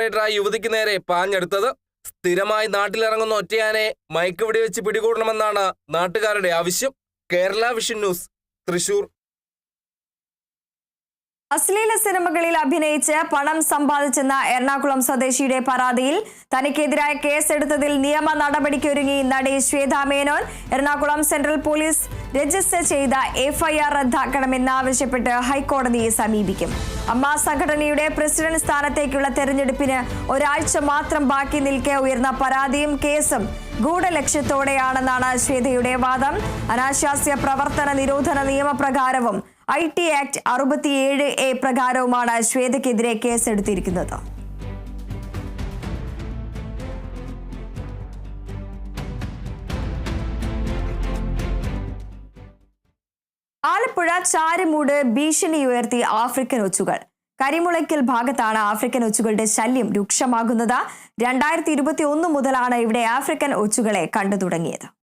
റൈഡറായ യുവതിക്ക് നേരെ പാഞ്ഞെടുത്തത്. സ്ഥിരമായി നാട്ടിലിറങ്ങുന്ന ഒറ്റയാനെ മയക്കുവെടി വെച്ച് പിടികൂടണമെന്നാണ് നാട്ടുകാരുടെ ആവശ്യം. Kerala vision news Thrissur. അശ്ലീല സിനിമകളിൽ അഭിനയിച്ച് പണം സമ്പാദിച്ചെന്ന എറണാകുളം സ്വദേശിയുടെ പരാതിയിൽ തനിക്കെതിരായ കേസെടുത്തതിൽ നിയമ നടപടിക്കൊരുങ്ങി നടി Shweta Menon Ernakulam central police register ചെയ്ത എഫ്ഐആർ റദ്ദാക്കണമെന്നാവശ്യപ്പെട്ട് ഹൈക്കോടതിയെ സമീപിക്കും. അമ്മ സംഘടനയുടെ പ്രസിഡന്റ് സ്ഥാനത്തേക്കുള്ള തെരഞ്ഞെടുപ്പിന് ഒരാഴ്ച മാത്രം ബാക്കി നിൽക്കെ ഉയർന്ന പരാതിയും കേസും ഗൂഢലക്ഷ്യത്തോടെയാണെന്നാണ് ശ്വേതയുടെ വാദം. അനാശാസ്യ പ്രവർത്തന നിരോധന നിയമപ്രകാരവും ഐ ടി ആക്ട് അറുപത്തിയേഴ് എ പ്രകാരവുമാണ് ശ്വേതയ്ക്കെതിരെ കേസെടുത്തിരിക്കുന്നത്. ആലപ്പുഴ ചാരുമൂട് ഭീഷണി ഉയർത്തി ആഫ്രിക്കൻ ഒച്ചുകൾ. കരിമുളയ്ക്കൽ ഭാഗത്താണ് ആഫ്രിക്കൻ ഒച്ചുകളുടെ ശല്യം രൂക്ഷമാകുന്നത്. രണ്ടായിരത്തി ഇരുപത്തി ഒന്ന് മുതലാണ് ഇവിടെ ആഫ്രിക്കൻ ഒച്ചുകളെ കണ്ടു തുടങ്ങിയത്